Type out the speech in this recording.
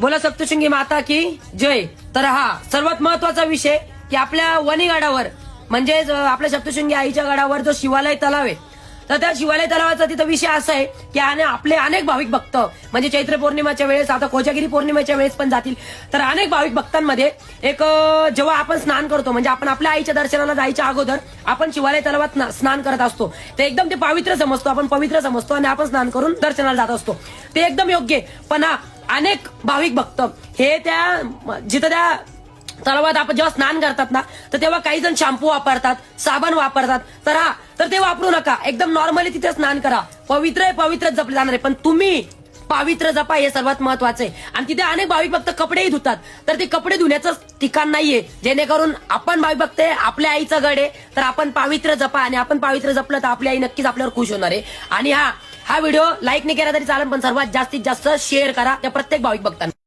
बोला सप्तशृंगी माता की जय. तर हा सर्वात महत्त्वाचा विषय की आपल्या वणीगडावर म्हणजेच आपल्या सप्तशृंगी आईच्या गडावर जो शिवालय तलाव आहे तर त्या शिवालय तलावाचा तिथं विषय असा आहे की आणि आपले अनेक भाविक भक्त म्हणजे चैत्र पौर्णिमेच्या वेळेस आता कोजागिरी पौर्णिमेच्या वेळेस पण जातील. तर अनेक भाविक भक्तांमध्ये एक जेव्हा आपण स्नान करतो म्हणजे आपण आपल्या आईच्या दर्शनाला जायच्या अगोदर आपण शिवालय तलावात ना- स्नान करत असतो. ते एकदम ते पवित्र समजतो आपण पवित्र समजतो आणि आपण स्नान करून दर्शनाला जात असतो. ते एकदम योग्य पण हा अनेक भाविक भक्त. हे त्या जिथं त्या तलावात आपण जेव्हा स्नान करतात ना तर तेव्हा काही जण शॅम्पू वापरतात साबण वापरतात. तर हा तर ते वापरू नका. एकदम नॉर्मली तिथे स्नान करा. पवित्र आहे पवित्र जपले जाणार आहे. पण तुम्ही पावित्र जपा हे सर्वात महत्वाचं आहे. आणि तिथे अनेक भाविक भक्त कपडेही धुतात. तर ते कपडे धुण्याचं ठिकाण नाहीये. जेणेकरून आपण भाविक भक्त आहे आपल्या आईचं गड आहे. तर आपण पावित्र जपा आणि आपण पावित्र जपलं तर आपली आई नक्कीच आपल्यावर खुश होणार आहे. आणि हा हा व्हिडिओ लाईक नाही केला तरी चालेल पण सर्वात जास्तीत जास्त शेअर करा. त्या प्रत्येक भाविक बघताना